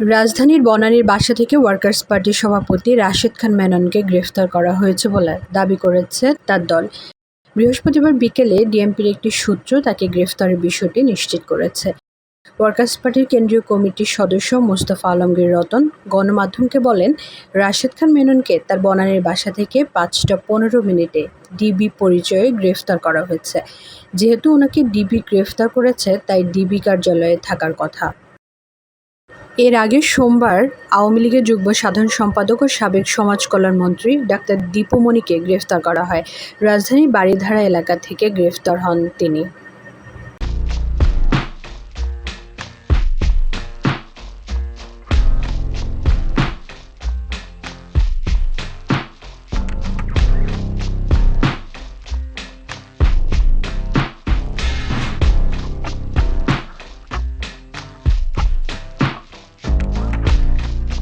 রাজধানীর বনানীর বাসা থেকে ওয়ার্কার্স পার্টির সভাপতি রাশেদ খান মেননকে গ্রেফতার করা হয়েছে বলে দাবি করেছে তার দল। বৃহস্পতিবার বিকেলে ডিএমপির একটি সূত্র তাকে গ্রেফতারের বিষয়টি নিশ্চিত করেছে। ওয়ার্কার্স পার্টির কেন্দ্রীয় কমিটির সদস্য মোস্তফা আলমগীর রতন গণমাধ্যমকে বলেন, রাশেদ খান মেননকে তার বনানীর বাসা থেকে পাঁচটা পনেরো মিনিটে ডিবি পরিচয়ে গ্রেফতার করা হয়েছে। যেহেতু ওনাকে ডিবি গ্রেফতার করেছে, তাই ডিবি কার্যালয়ে থাকার কথা। এর আগে সোমবার আওয়ামী লীগের যুগ্ম সাধারণ সম্পাদক ও সাবেক সমাজ কল্যাণ মন্ত্রী ডাক্তার দীপুমণিকে গ্রেফতার করা হয়। রাজধানীর বারিধারা এলাকা থেকে গ্রেফতার হন তিনি।